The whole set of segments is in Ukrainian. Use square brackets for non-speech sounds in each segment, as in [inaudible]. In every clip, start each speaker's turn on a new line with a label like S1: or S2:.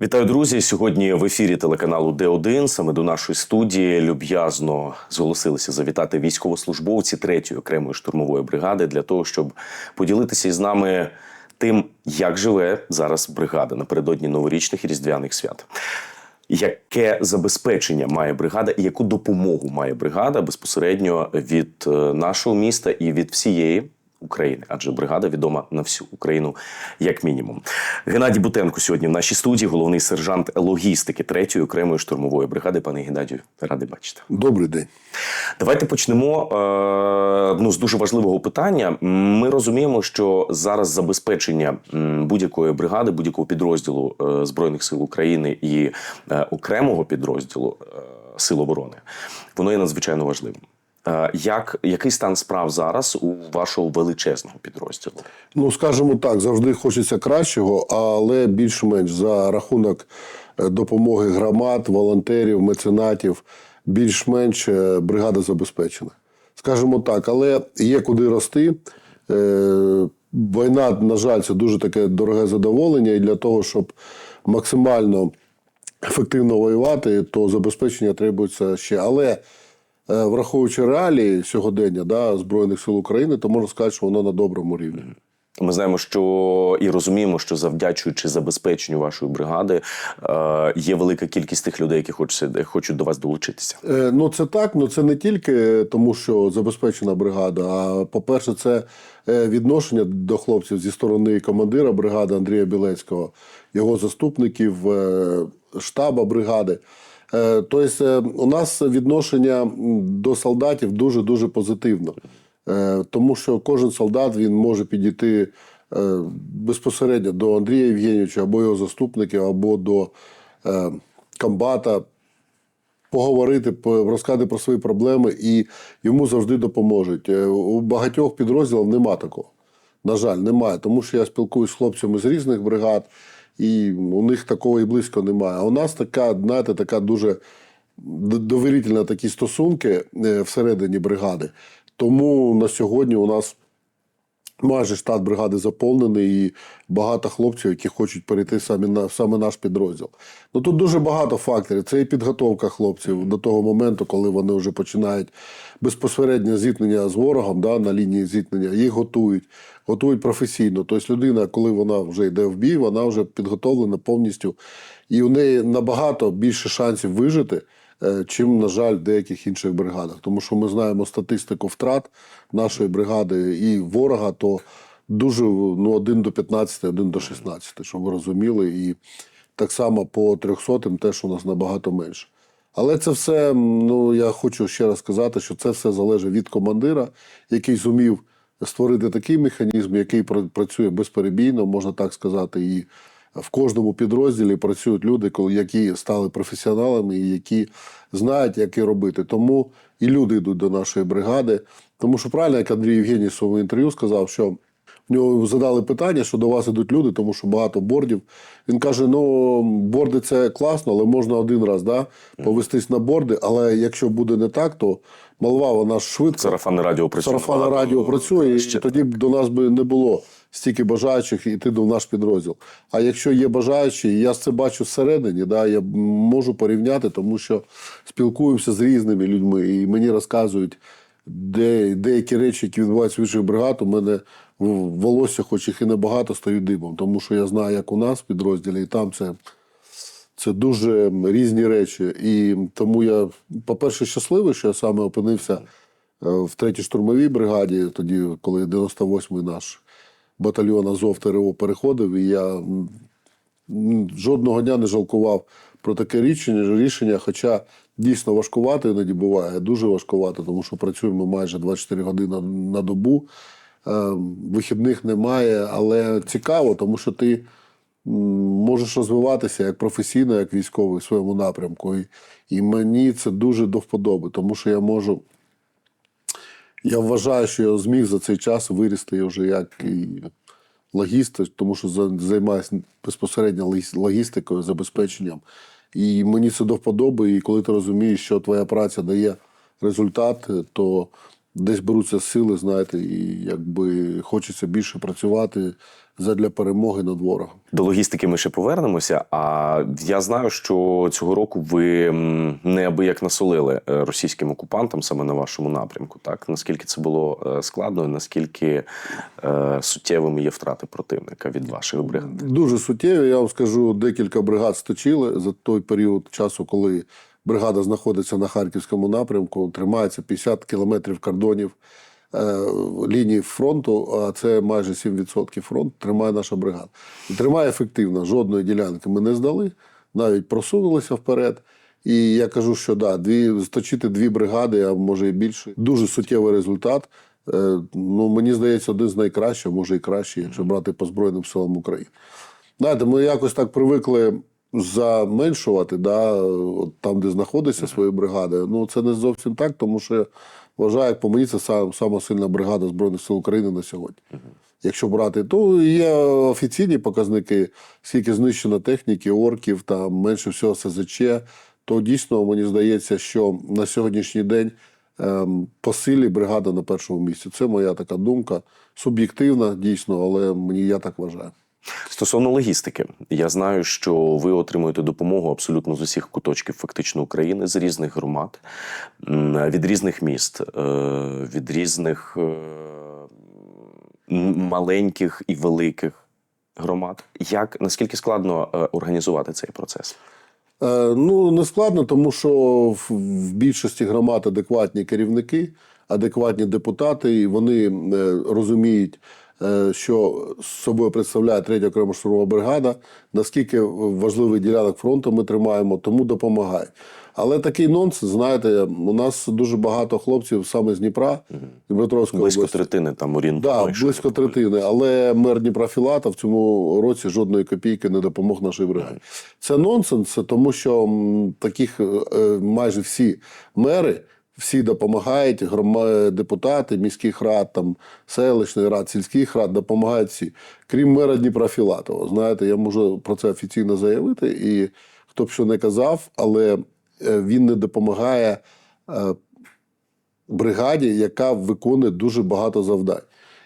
S1: Вітаю, друзі! Сьогодні в ефірі телеканалу Д1 саме до нашої студії люб'язно зголосилися завітати військовослужбовці 3-ї окремої штурмової бригади для того, щоб поділитися із нами тим, як живе зараз бригада напередодні новорічних і різдвяних свят. Яке забезпечення має бригада і яку допомогу має бригада безпосередньо від е, нашого міста і від всієї України, адже бригада відома на всю Україну як мінімум. Геннадій Бутенко сьогодні в нашій студії, головний сержант логістики 3-ї окремої штурмової бригади. Пане Геннадію, радий бачити.
S2: Добрий день.
S1: Давайте почнемо е, ну, з дуже важливого питання. Ми розуміємо, що зараз забезпечення будь-якої бригади, будь-якого підрозділу е, Збройних сил України і е, окремого підрозділу Сил оборони, воно є надзвичайно важливим. Е, Як, який стан справ зараз у вашого величезного підрозділу?
S2: Ну, скажімо так, завжди хочеться кращого, але більш-менш за рахунок е, допомоги громад, волонтерів, меценатів, більш-менш е, бригада забезпечена. Скажімо так, але є куди рости. Війна, на жаль, це дуже таке дороге задоволення, і для того, щоб максимально ефективно воювати, то забезпечення требується ще. Але враховуючи реалії сьогодення да, Збройних сил України, то можна сказати, що воно на доброму рівні.
S1: Ми знаємо, що і розуміємо, що завдячуючи забезпеченню вашої бригади, е, є велика кількість тих людей, які хочуть, хочуть до вас долучитися.
S2: Е, Ну, це так, ну це не тільки тому, що забезпечена бригада. А по-перше, це е, відношення до хлопців зі сторони командира бригади Андрія Білецького, його заступників, е, штаба бригади. Е, Тобто, е, у нас відношення до солдатів дуже дуже позитивно. Е, Тому що кожен солдат він може підійти безпосередньо до Андрія Євгенійовича або його заступників, або до комбата, поговорити, по- розказати про свої проблеми, і йому завжди допоможуть. У багатьох підрозділів нема такого. На жаль, немає, тому що я спілкуюся з хлопцями з різних бригад, і у них такого і близько немає. А у нас така, знаєте, така дуже довірительна такі стосунки е, всередині бригади. Тому на сьогодні у нас майже штат бригади заповнений і багато хлопців, які хочуть перейти саме на саме наш підрозділ. Ну тут дуже багато факторів. Це і підготовка хлопців до того моменту, коли вони вже починають безпосереднє зіткнення з ворогом да, на лінії зіткнення. Їх готують, готують професійно. Тобто людина, коли вона вже йде в бій, вона вже підготовлена повністю, і у неї набагато більше шансів вижити. Е, Чим, на жаль, в деяких інших бригадах. Тому що ми знаємо статистику втрат нашої бригади і ворога, то дуже ну, 1 до 15, 1 до 16, щоб ви розуміли. І так само по 300 теж у нас набагато менше. Але це все, ну я хочу ще раз сказати, що це все залежить від командира, який зумів створити такий механізм, який працює безперебійно, можна так сказати, і в кожному підрозділі працюють люди, які стали професіоналами і які знають, як і робити. Тому і люди йдуть до нашої бригади. Тому що правильно, як Андрій Євгеній в своєму інтерв'ю сказав, що в нього задали питання, що до вас ідуть люди, тому що багато бордів. Він каже: ну, борди це класно, але можна один раз да, повестись на борди. Але якщо буде не так, то молва вона ж швидко.
S1: Сарафанне радіо працює.
S2: Сарафанне радіо працює, і
S1: Ще-
S2: тоді б до нас би не було стільки бажаючих йти до наш підрозділ. А якщо є бажаючі, я це бачу всередині, да, я можу порівняти, тому що спілкуємося з різними людьми, і мені розказують де, деякі речі, які відбуваються в інших бригад, у мене волосся, хоч їх і небагато, стають димом. Тому що я знаю, як у нас підрозділі, і там це. Це дуже різні речі. І тому я, по-перше, щасливий, що я саме опинився е, в третій штурмовій бригаді, тоді, коли 98-й наш батальйон Азов ТРО переходив, і я жодного дня не жалкував про таке рішення, рішення хоча дійсно важкувато іноді буває, дуже важкувато, тому що працюємо майже 24 години на добу. Е, Вихідних немає, але цікаво, тому що ти можеш розвиватися як професійно, як військовий в своєму напрямку. І, і мені це дуже до вподоби, тому що я можу Я вважаю, що я зміг за цей час вирісти вже як і логіст, тому що займаюся безпосередньо логістикою, забезпеченням. І мені це до вподоби. І коли ти розумієш, що твоя праця дає результат, то десь беруться сили, знаєте, і якби хочеться більше працювати задля перемоги над ворогом.
S1: До логістики ми ще повернемося. А я знаю, що цього року ви неабияк насолили е, російським окупантам саме на вашому напрямку. Так наскільки це було е, складно, і наскільки е, суттєвими є втрати противника від ваших бригад?
S2: Дуже суттєві. Я вам скажу, декілька бригад сточили за той період часу, коли бригада знаходиться на харківському напрямку. Тримається 50 кілометрів кордонів е, лінії фронту, а це майже 7% фронту. Тримає наша бригада. І тримає ефективно. Жодної ділянки ми не здали, навіть просунулися вперед. І я кажу, що да, дві сточити дві бригади, а може і більше. Дуже суттєвий результат. Е, ну, мені здається, один з найкращих, може і кращий, якщо брати по Збройним силам України. Знаєте, ми якось так привикли заменшувати, да, от там, де знаходиться свої бригади. Ну, це не зовсім так, тому що вважаю, як по мені, це сам, сама сильна бригада Збройних сил України на сьогодні. Якщо брати, то є офіційні показники, скільки знищено техніки, орків, там менше всього СЗЧ, то дійсно мені здається, що на сьогоднішній день ем, по силі бригада на першому місці. Це моя така думка. Суб'єктивна, дійсно, але мені я так вважаю.
S1: Стосовно логістики, я знаю, що ви отримуєте допомогу абсолютно з усіх куточків фактично України, з різних громад, від різних міст, е, від різних е, маленьких і великих громад. Як наскільки складно е, організувати цей процес?
S2: Ну, не складно, тому що в, більшості громад адекватні керівники, адекватні депутати, і вони розуміють, що з собою представляє третя окрема штурмова бригада, наскільки важливий ділянок фронту ми тримаємо, тому допомагають. Але такий нонсенс, знаєте, у нас дуже багато хлопців саме з Дніпра, Дніпропетровської
S1: Близько
S2: області.
S1: третини там орієнтовно.
S2: Да, близько третини. Але мер Дніпра Філата в цьому році жодної копійки не допомог нашій бригаді. Це нонсенс, тому що таких е, майже всі мери. Всі допомагають, грома- депутати міських рад, там, селищних рад, сільських рад допомагають всі. Крім мера Дніпра Філатова. Знаєте, я можу про це офіційно заявити, і хто б що не казав, але е, він не допомагає е, бригаді, яка виконує дуже багато завдань,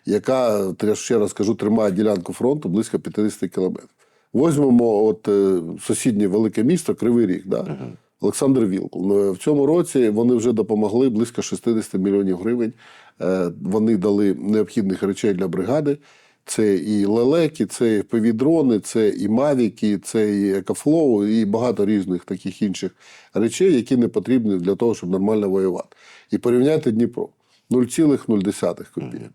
S2: яка, я ще раз кажу, тримає ділянку фронту близько 50 кілометрів. Возьмемо от е, сусіднє велике місто Кривий Ріг. Да? Олександр Вілкул. Ну, В цьому році вони вже допомогли близько 60 мільйонів гривень. Е, Вони дали необхідних речей для бригади. Це і лелеки, це і повідрони, це і мавіки, це і екофлоу, і багато різних таких інших речей, які не потрібні для того, щоб нормально воювати. І порівняйте Дніпро 0,0 копійок.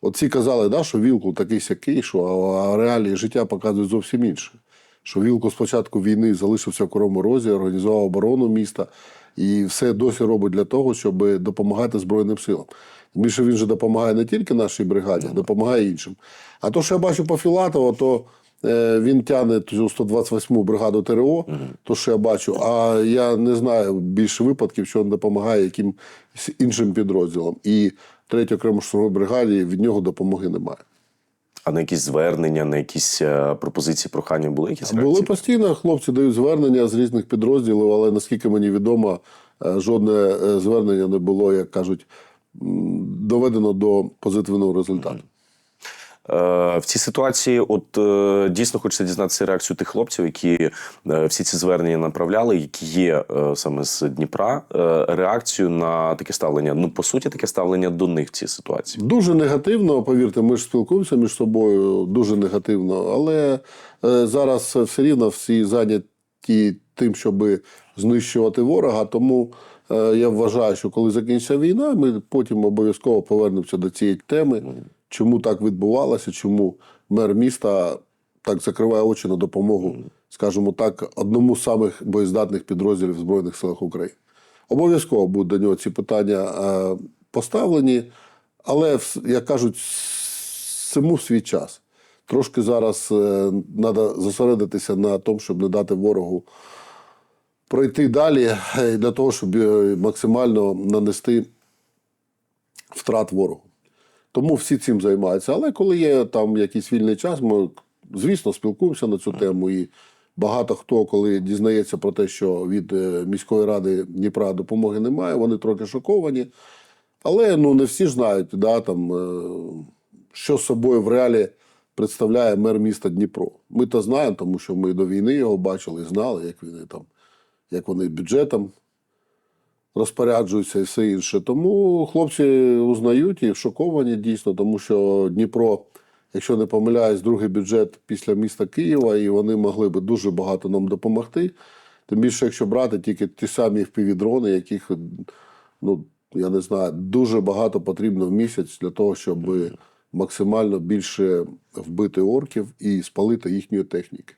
S2: От всі казали, да, що Вілкул такий сякий, що а реалії життя показують зовсім інше. Що Вілкул з початку війни залишився в Кривому Розі, організував оборону міста і все досі робить для того, щоб допомагати Збройним силам. Більше він же допомагає не тільки нашій бригаді, а допомагає іншим. А то, що я бачу по Філатову, то е, він тягне цю 128-му бригаду ТРО, то що я бачу, а я не знаю більше випадків, що він допомагає якимсь іншим підрозділам. І третій окремо штурмовій бригаді від нього допомоги немає.
S1: А на якісь звернення, на якісь е, пропозиції, прохання були якісь
S2: Були постійно, хлопці дають звернення з різних підрозділів, але наскільки мені відомо, е, жодне е, звернення не було, як кажуть, доведено до позитивного результату.
S1: Е, В цій ситуації, от е, дійсно хочеться дізнатися реакцію тих хлопців, які е, всі ці звернення направляли, які є саме з Дніпра, реакцію на таке ставлення. Ну, по суті, таке ставлення до них в цій ситуації.
S2: Дуже негативно, повірте, ми ж спілкуємося між собою, дуже негативно. Але зараз все рівно всі зайняті тим, щоб знищувати ворога. Тому я вважаю, що коли закінчиться війна, ми потім обов'язково повернемося до цієї теми, чому так відбувалося, чому мер міста так закриває очі на допомогу, скажімо так, одному з самих боєздатних підрозділів Збройних силах України. Обов'язково будуть до нього ці питання е, поставлені, але, як кажуть, всьому свій час. Трошки зараз треба зосередитися на тому, щоб не дати ворогу пройти далі, е, для того, щоб е, максимально нанести втрат ворогу. Тому всі цим займаються. Але коли є там якийсь вільний час, ми, звісно, спілкуємося на цю тему. І багато хто, коли дізнається про те, що від е, міської ради Дніпра допомоги немає, вони трохи шоковані. Але ну, не всі знають, да, там, е, що собою в реалі представляє мер міста Дніпро. Ми то знаємо, тому що ми до війни його бачили, знали, як вони там, як вони бюджетом розпоряджуються і все інше. Тому хлопці узнають і шоковані дійсно, тому що Дніпро, якщо не помиляюсь, другий бюджет після міста Києва, і вони могли би дуже багато нам допомогти. Тим більше, якщо брати тільки ті самі впівдрони, яких, ну, я не знаю, дуже багато потрібно в місяць для того, щоб максимально більше вбити орків і спалити їхньої техніки.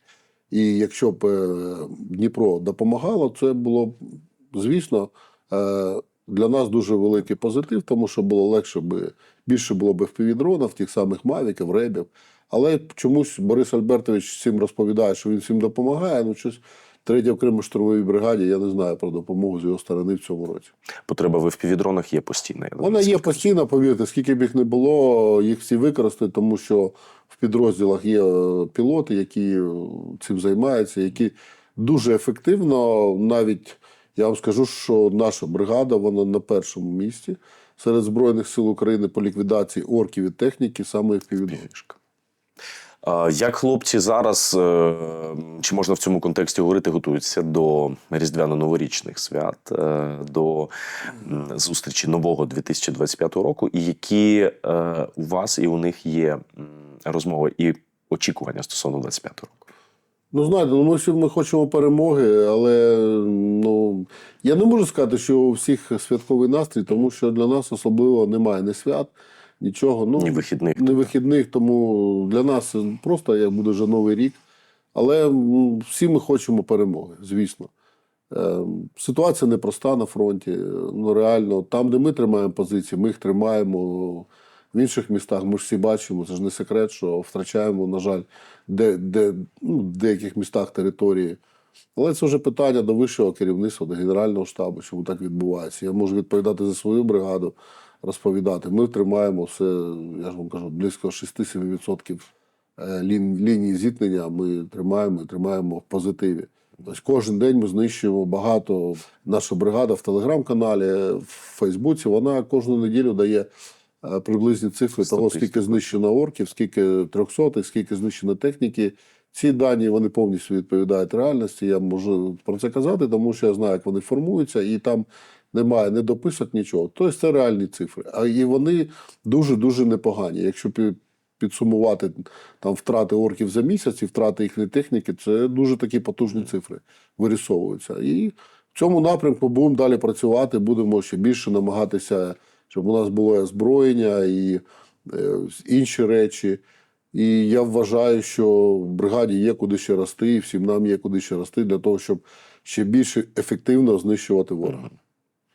S2: І якщо б е, Дніпро допомагало, це було б, звісно, для нас дуже великий позитив, тому що було легше би більше було б впівдронів, тих самих мавіків, ребів. Але чомусь Борис Альбертович всім розповідає, що він всім допомагає. Ну, щось третя окремо штурмовій бригаді, я не знаю про допомогу з його сторони в цьому році.
S1: Потреба в FPV-дронах є постійна. я
S2: Вона є постійно, повірте, скільки б їх не було, їх всі використають, тому що в підрозділах є е, пілоти, які е, цим займаються, які дуже ефективно, навіть я вам скажу, що наша бригада вона на першому місці серед Збройних сил України по ліквідації орків і техніки саме в півдні.
S1: Як хлопці зараз, е, чи можна в цьому контексті говорити, готуються до різдвяно-новорічних свят, е, до зустрічі нового 2025 року, і які е, у вас і у них є розмови і очікування стосовно 25 року?
S2: Ну, знаєте, ну ми всі ми хочемо перемоги, але ну я не можу сказати, що у всіх святковий настрій, тому що для нас особливо немає ні свят, нічого. Ну,
S1: Ні вихідних.
S2: не вихідних, тому для нас просто як буде вже новий рік. Але всі ми хочемо перемоги, звісно. Е, Ситуація непроста на фронті. Ну реально, там, де ми тримаємо позиції, ми їх тримаємо. В інших містах ми ж всі бачимо, це ж не секрет, що втрачаємо, на жаль, де, де, ну, в деяких містах території. Але це вже питання до вищого керівництва, до Генерального штабу, чому так відбувається. Я можу відповідати за свою бригаду, розповідати. Ми тримаємо все, я ж вам кажу, близько 6-7% е, лін- лінії зіткнення ми тримаємо і тримаємо в позитиві. Тобто кожен день ми знищуємо багато. Наша бригада в телеграм-каналі, в Фейсбуці, вона кожну неділю дає приблизні цифри того, скільки знищено орків, скільки трьохсотих, скільки знищено техніки. Ці дані вони повністю відповідають реальності. Я можу про це казати, тому що я знаю, як вони формуються, і там немає не дописок, нічого. Тобто це реальні цифри. А і вони дуже дуже непогані. Якщо підсумувати там втрати орків за місяць і втрати їхньої техніки, це дуже такі потужні цифри вирісовуються. І в цьому напрямку будемо далі працювати, будемо ще більше намагатися, щоб у нас було і озброєння і е, інші речі. І я вважаю, що в бригаді є куди ще рости, і всім нам є куди ще рости для того, щоб ще більше ефективно знищувати ворога.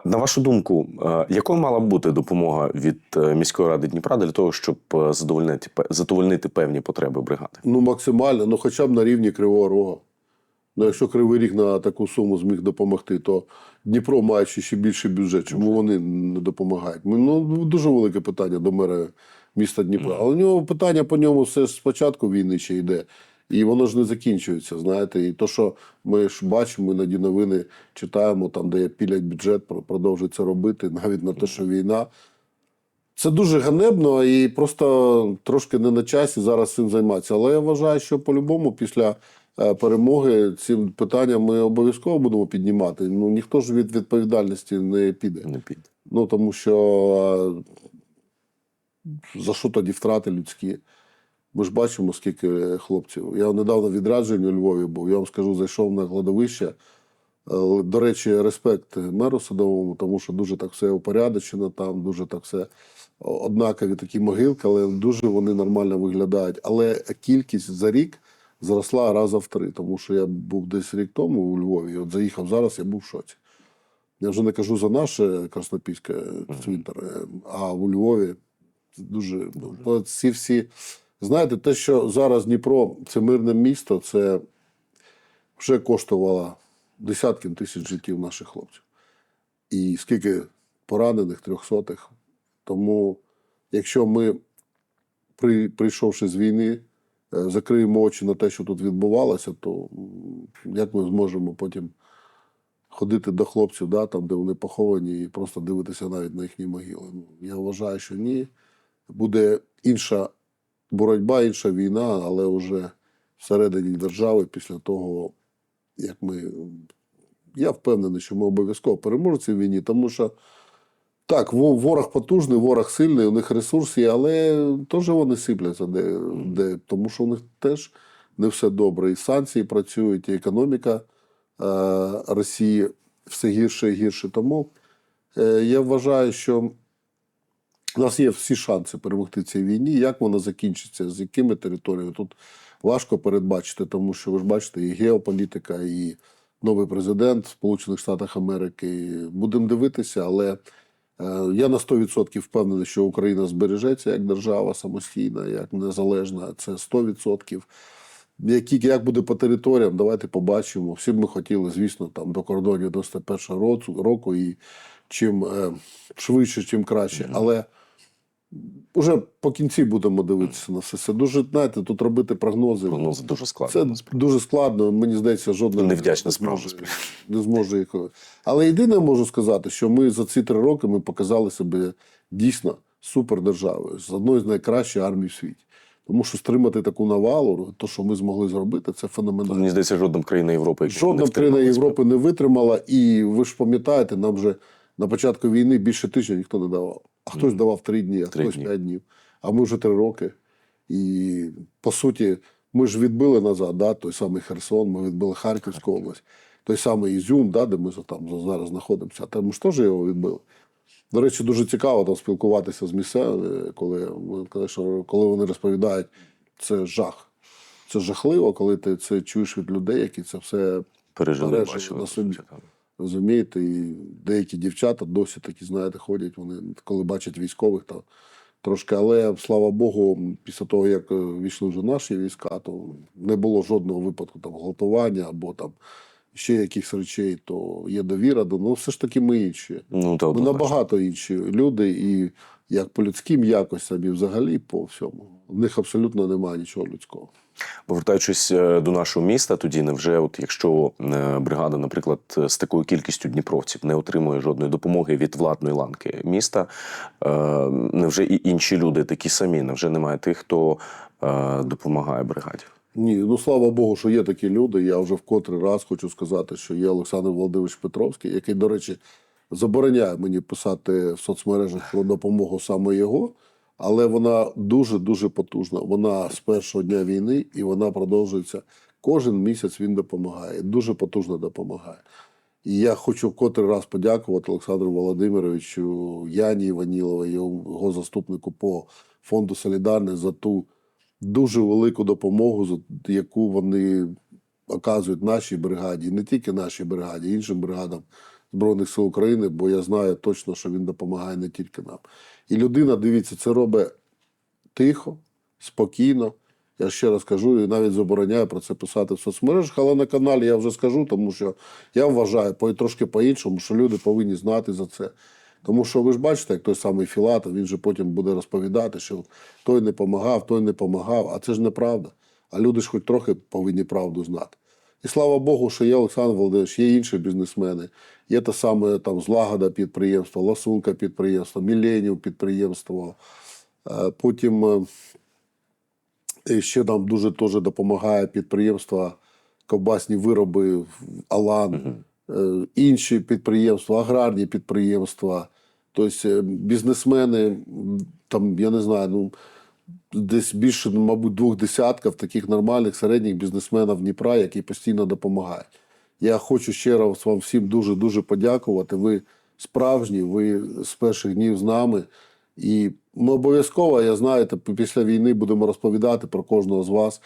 S1: На вашу думку, е, якою мала б бути допомога від е, міської ради Дніпра для того, щоб задовольнити, задовольнити певні потреби бригади?
S2: Ну, максимально, ну хоча б на рівні Кривого Рога. Ну, якщо Кривий Ріг на таку суму зміг допомогти, то Дніпро маючи ще більший бюджет, чому вони не допомагають? Ну, дуже велике питання до мера міста Дніпра. Але у нього питання по ньому все ж спочатку війни ще йде. І воно ж не закінчується, знаєте. І то, що ми ж бачимо, іноді новини читаємо, там, де пілять бюджет, про- продовжують це робити, [laughs] навіть на те, що війна. Це дуже ганебно і просто трошки не на часі зараз цим займатися. Але я вважаю, що по-любому після перемоги цим питанням ми обов'язково будемо піднімати. Ну ніхто ж від відповідальності не піде.
S1: Не піде.
S2: Ну тому що е, за що тоді втрати людські? Ми ж бачимо, скільки хлопців. Я недавно відрадження у Львові був. Я вам скажу, зайшов на кладовище. Е, До речі, респект меру садовому, тому що дуже так все упорядочено там, дуже так все однакові такі могилки, але дуже вони нормально виглядають. Але кількість за рік зросла раза в три, тому що я був десь рік тому у Львові. і От заїхав зараз, я був в шоці. Я вже не кажу за наше Краснопільське цвинтар, е, а у Львові дуже, дуже. ці всі. Знаєте, те, що зараз Дніпро це мирне місто, це вже коштувало десятки тисяч життів наших хлопців. І скільки поранених, трьохсотих. Тому, якщо ми, прийшовши з війни, закриємо очі на те, що тут відбувалося, то як ми зможемо потім ходити до хлопців, да, там, де вони поховані, і просто дивитися навіть на їхні могили? Ну, я вважаю, що ні. Буде інша боротьба, інша війна, але вже всередині держави після того, як ми. Я впевнений, що ми обов'язково переможемо в цій війні, тому що так, ворог потужний, ворог сильний, у них ресурс але теж вони сипляться, де, де, тому що у них теж не все добре. І санкції працюють, і економіка е, Росії все гірше і гірше. Тому е, я вважаю, що у нас є всі шанси перемогти цій війні. Як вона закінчиться, з якими територіями? Тут важко передбачити, тому що ви ж бачите, і геополітика, і новий президент Сполучених Штатах Америки. Будемо дивитися, але я на 100% впевнений, що Україна збережеться як держава самостійна, як незалежна. Це 100%. Які, як буде по територіям, давайте побачимо. Всі б ми хотіли, звісно, там до кордонів 91 року, року і чим е, швидше, чим краще. Але вже по кінці будемо дивитися на все. Це дуже, знаєте, тут робити прогнози.
S1: Прогнози дуже складно.
S2: Це
S1: насправді.
S2: дуже складно. Мені здається, жодна
S1: Невдячна
S2: не
S1: справа,
S2: зможе, не зможе їх. Але єдине можу сказати, що ми за ці три роки ми показали себе дійсно супердержавою з одною з найкращих армій в світі. Тому що стримати таку навалу, то, що ми змогли зробити, це феноменально.
S1: Мені здається, жодна країна Європи
S2: Жодна країна. Європи не витримала, і ви ж пам'ятаєте, нам вже на початку війни більше тижня ніхто не давав. А хтось давав три дні, а
S1: Три
S2: хтось
S1: дні.
S2: п'ять днів. А ми вже три роки. І по суті, ми ж відбили назад, да, той самий Херсон, ми відбили Харківську область, той самий Ізюм, да, де ми там зараз знаходимося. Там ж теж його відбили. До речі, дуже цікаво там спілкуватися з місцевими, коли, що- коли вони розповідають, це жах. Це жахливо, коли ти це чуєш від людей, які це все
S1: пережили,
S2: на собі. Розумієте, і деякі дівчата досі такі, знаєте, ходять, вони коли бачать військових, то трошки. Але слава Богу, після того, як е, війшли вже наші війська, то не було жодного випадку там гвалтування або там ще якихось речей, то є довіра до ну, все ж таки ми інші.
S1: Ну, та
S2: Ми набагато інші люди, і як по людським якостям, і взагалі по всьому. В них абсолютно немає нічого людського.
S1: Повертаючись е, до нашого міста, тоді невже, от якщо е, бригада, наприклад, з такою кількістю дніпровців не отримує жодної допомоги від владної ланки міста, е, невже і інші люди такі самі? Невже немає тих, хто е, допомагає бригаді?
S2: Ні, ну слава Богу, що є такі люди. Я вже в котрий раз хочу сказати, що є Олександр Володимирович Петровський, який, до речі, забороняє мені писати в соцмережах про допомогу саме його, але вона дуже дуже потужна. Вона з першого дня війни і вона продовжується. Кожен місяць він допомагає, дуже потужно допомагає. І я хочу котрий раз подякувати Олександру Володимировичу, Яні Іваніловій, його заступнику по фонду Солідарність за ту дуже велику допомогу, яку вони оказують нашій бригаді, не тільки нашій бригаді, іншим бригадам Збройних сил України, бо я знаю точно, що він допомагає не тільки нам. І людина, дивіться, це робить тихо, спокійно. Я ще раз кажу, і навіть забороняю про це писати в соцмережах, але на каналі я вже скажу, тому що я вважаю трошки по-іншому, що люди повинні знати за це. Тому що ви ж бачите, як той самий Філатов, він же потім буде розповідати, що той не допомагав, той не допомагав, а це ж неправда. А люди ж хоч трохи повинні правду знати. І слава Богу, що є Олександр Володимирович, є інші бізнесмени. Є те саме там Злагода підприємство, Ласунка підприємство, Міленів підприємство. Е, Потім е, ще нам дуже теж допомагає підприємство ковбасні вироби Алан, е, інші підприємства, аграрні підприємства. Тобто бізнесмени, там, я не знаю, ну, десь більше, ну, мабуть, двох десятків таких нормальних середніх бізнесменів Дніпра, які постійно допомагають. Я хочу ще раз вам всім дуже-дуже подякувати. Ви справжні, ви з перших днів з нами. І ми обов'язково, я знаєте, після війни будемо розповідати про кожного з вас.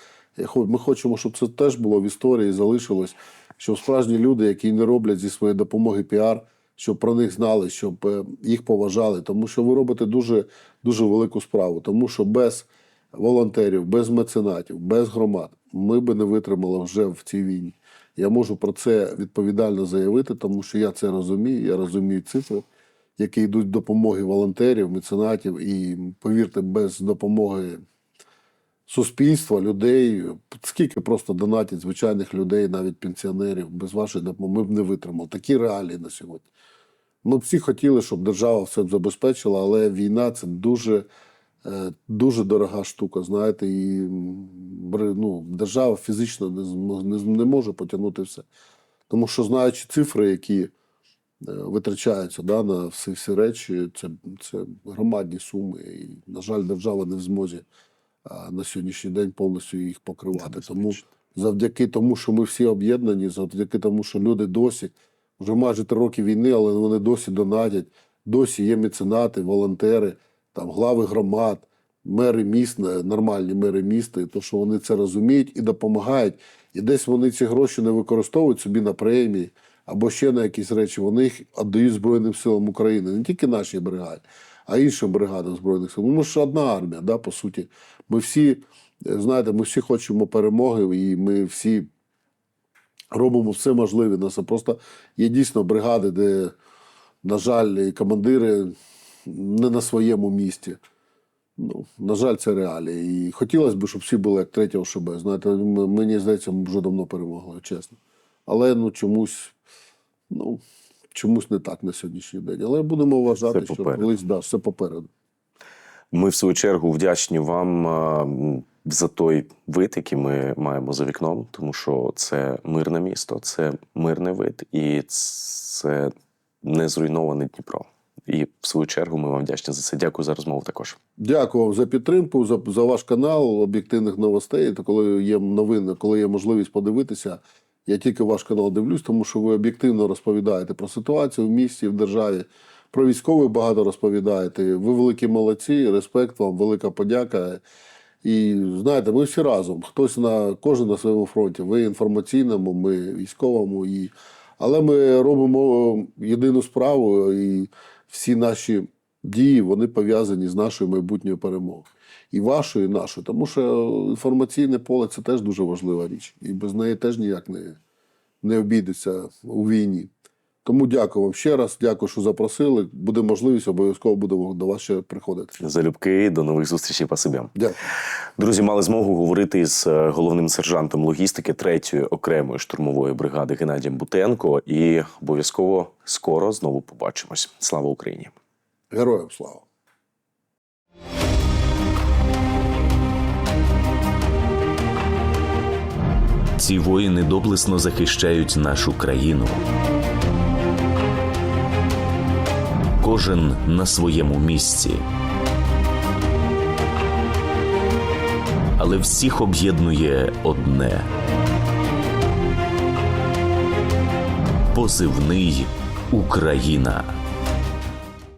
S2: Ми хочемо, щоб це теж було в історії залишилось, щоб справжні люди, які не роблять зі своєї допомоги піар, щоб про них знали, щоб е, їх поважали, тому що ви робите дуже, дуже велику справу. Тому що без волонтерів, без меценатів, без громад ми би не витримали вже в цій війні. Я можу про це відповідально заявити, тому що я це розумію, я розумію цифри. які йдуть допомоги волонтерів, меценатів, і повірте, без допомоги суспільства, людей, скільки просто донатять звичайних людей, навіть пенсіонерів, без вашої допомоги ми б не витримали. Такі реалії на сьогодні. Ми всі хотіли, щоб держава все забезпечила, але війна це дуже, е, дуже дорога штука, знаєте, і ну, держава фізично не, не, не може потягнути все. Тому що, знаючи цифри, які е, витрачаються да, на всі, всі речі, це, це громадні суми. І, на жаль, держава не в змозі на сьогоднішній день повністю їх покривати. Тому завдяки тому, що ми всі об'єднані, завдяки тому, що люди досі вже майже три роки війни, але вони досі донатять, досі є меценати, волонтери, там глави громад, мери міст, е, нормальні мери міста, і то, що вони це розуміють і допомагають. І десь вони ці гроші не використовують собі на премії або ще на якісь речі. Вони їх віддають Збройним силам України, не тільки нашій бригаді, а іншим бригадам Збройних сил. Ну, Ми ж одна армія, да, по суті. Ми всі, е, знаєте, ми всі хочемо перемоги, і ми всі робимо все можливе. Нас просто є дійсно бригади, де, на жаль, і командири не на своєму місці. Ну, на жаль, це реалії. І хотілося б, щоб всі були як третя ОШБ. Знаєте, мені здається, ми вже давно перемогли, чесно. Але ну, чомусь, ну, чомусь не так на сьогоднішній день. Але будемо вважати,
S1: Все
S2: що колись да, все попереду.
S1: Ми, в свою чергу, вдячні вам за той вид, який ми маємо за вікном, тому що це мирне місто, це мирний вид, і це не зруйноване Дніпро. І в свою чергу ми вам вдячні за це. Дякую за розмову також.
S2: Дякую вам за підтримку, за, за ваш канал об'єктивних новостей. Та коли є новини, коли є можливість подивитися, я тільки ваш канал дивлюсь, тому що ви об'єктивно розповідаєте про ситуацію в місті, в державі. Про військових багато розповідаєте. Ви великі молодці, респект вам, велика подяка. І знаєте, ми всі разом. Хтось на кожен на своєму фронті. Ви інформаційному, ми військовому. І... Але ми робимо єдину справу, і всі наші дії вони пов'язані з нашою майбутньою перемогою. І вашою, і нашою. Тому що інформаційне поле це теж дуже важлива річ. І без неї теж ніяк не, не обійдеться у війні. Тому дякую вам ще раз. Дякую, що запросили. Буде можливість, обов'язково будемо до вас ще приходити.
S1: Залюбки, до нових зустрічей по собі.
S2: Дякую.
S1: Друзі, мали змогу говорити з е, головним сержантом логістики 3-ї окремої штурмової бригади Геннадієм Бутенко. І обов'язково скоро знову побачимось. Слава Україні!
S2: Героям слава!
S3: Ці воїни доблесно захищають нашу країну. Кожен на своєму місці. Але всіх об'єднує одне. Позивний Україна.